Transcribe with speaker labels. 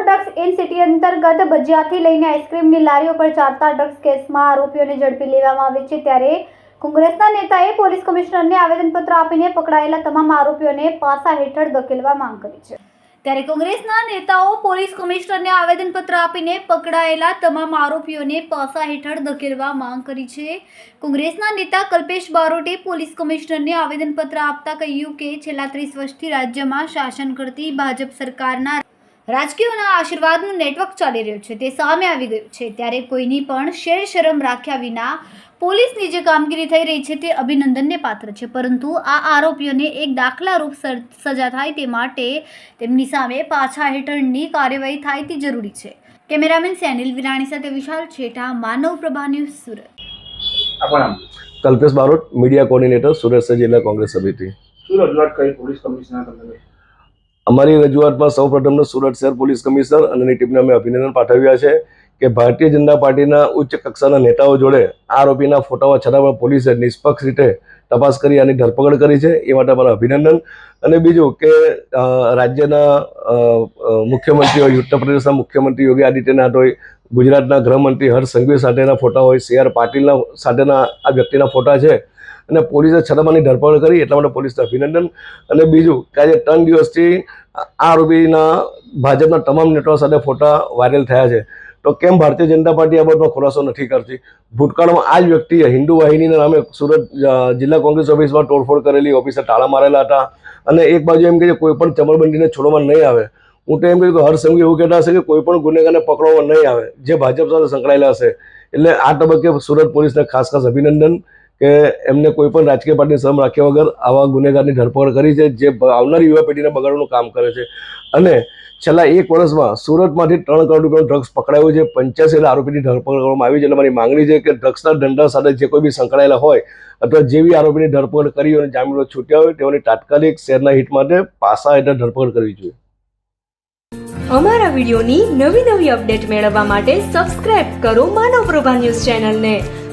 Speaker 1: Drugs in city અંતર્ગત ભજીયાથી લઈને આઈસ્ક્રીમની લારીઓ પર ચાલતા ડ્રગ્સ કેસમાં આરોપીઓને ઝડપી લેવામાં આવે છે ત્યારે કોંગ્રેસના નેતાએ પોલીસ કમિશનરને આવેદનપત્ર આપીને પકડાયેલા તમામ આરોપીઓને પાસા હેઠળ ધકેલવા માંગ કરી છે. ત્યારે કોંગ્રેસના નેતાઓ પોલીસ કમિશનરને આવેદનપત્ર આપીને પકડાયેલા તમામ આરોપીઓને પાસા હેઠળ ધકેલવા માંગ કરી છે. કોંગ્રેસના નેતા કલ્પેશ બારોટે પોલીસ કમિશનરને આવેદનપત્ર આપતા કહ્યું કે છેલ્લા ત્રીસ વર્ષથી રાજ્યમાં શાસન કરતી ભાજપ સરકારના રાજકીયોના આશીર્વાદનું નેટવર્ક ચાલી રહ્યું છે તે સામે આવી ગયું છે. ત્યારે કોઈની પણ શેર શરમ રાખ્યા વિના પોલીસની જે કામગીરી થઈ રહી છે તે અભિનંદનને પાત્ર છે. પરંતુ આ આરોપીઓને એક દાખલારૂપ સજા થાય તે માટે તેમની સામે પાછા હેઠળની કાર્યવાહી થાય તે જરૂરી છે. કેમેરામેન સેનિલ વિરાણી સાથે Vishal Chhetha Manav Prabha news Surat.
Speaker 2: Kalpesh Barot media coordinator Surat જિલ્લા કોંગ્રેસ સમિતિ.
Speaker 3: શું રજૂઆત કરી પોલીસ કમિશનર તમને
Speaker 2: અમારી રજૂઆતમાં સૌ પ્રથમ સુરત શહેર પોલીસ કમિશનર અને એની ટીમને અમે અભિનંદન પાઠવ્યા છે કે ભારતીય જનતા પાર્ટીના ઉચ્ચ કક્ષાના નેતાઓ જોડે આરોપીના ફોટાઓ છતાં પોલીસે નિષ્પક્ષ રીતે તપાસ કરી આની ધરપકડ કરી છે એ માટે અમારા અભિનંદન. અને બીજું કે રાજ્યના અ, અ, મુખ્યમંત્રી હોય ઉત્તર પ્રદેશના મુખ્યમંત્રી યોગી આદિત્યનાથ હોય ગુજરાતના ગૃહમંત્રી હર્ષ સંઘવી સાથેના ફોટા હોય સી આર પાટીલના સાથેના આ વ્યક્તિના ફોટા છે અને પોલીસે છતાંની ધરપકડ કરી, એટલા માટે પોલીસને અભિનંદન. અને બીજું, કે આજે ત્રણ દિવસથી આ આરોપીના ભાજપના તમામ નેતાઓ સાથે ફોટા વાયરલ થયા છે. તો કેમ ભારતીય જનતા પાર્ટી આ બાબતનો ખુલાસો નથી કરતી? ભૂતકાળમાં આ જ વ્યક્તિએ હિન્દુ વાહિનીના નામે સુરત જિલ્લા કોંગ્રેસ ઓફિસમાં તોડફોડ કરેલી ઓફિસે તાળા મારેલા હતા. અને એક બાજુ એમ કે કોઈ પણ ચમરબંધીને છોડવામાં નહીં આવે. હું તો એમ કહ્યું કે, હર એવું કહેતા હશે કે, કોઈ પણ ગુનેગારને પકડવામાં નહીં આવે. જે ભાજપ સાથે સંકળાયેલા હશે. એટલે આ તબક્કે સુરત પોલીસને ખાસ ખાસ અભિનંદન. કે એમને કોઈ પણ રાજકીય પાર્ટીની શ્રમ રાખ્યા વગર આવા ગુનેગારની ધરપકડ કરી છે, જે આવનારી યુવા પેઢીને બગાડવાનું કામ કરે છે. અને છેલ્લા એક વર્ષમાં સુરતમાંથી ત્રણ કરોડ રૂપિયાનું ડ્રગ્સ પકડાયું છે. પંચ્યાસી આરોપીની ધરપકડ કરવામાં આવી છે. એટલે મારી માંગણી છે કે ડ્રગ્સના ધંધા સાથે જે કોઈ બી સંકળાયેલા હોય અથવા જેવી આરોપીની ધરપકડ કરી અને જામીનો છૂટ્યા હોય, તેઓની તાત્કાલિક શેરના હિત માટે પાસા હેઠળ ધરપકડ કરવી જોઈએ.
Speaker 4: અમારા વિડીયોની નવી નવી અપડેટ મેળવવા માટે સબસ્ક્રાઇબ કરો માનવ પ્રભા ન્યૂઝ ચેનલને.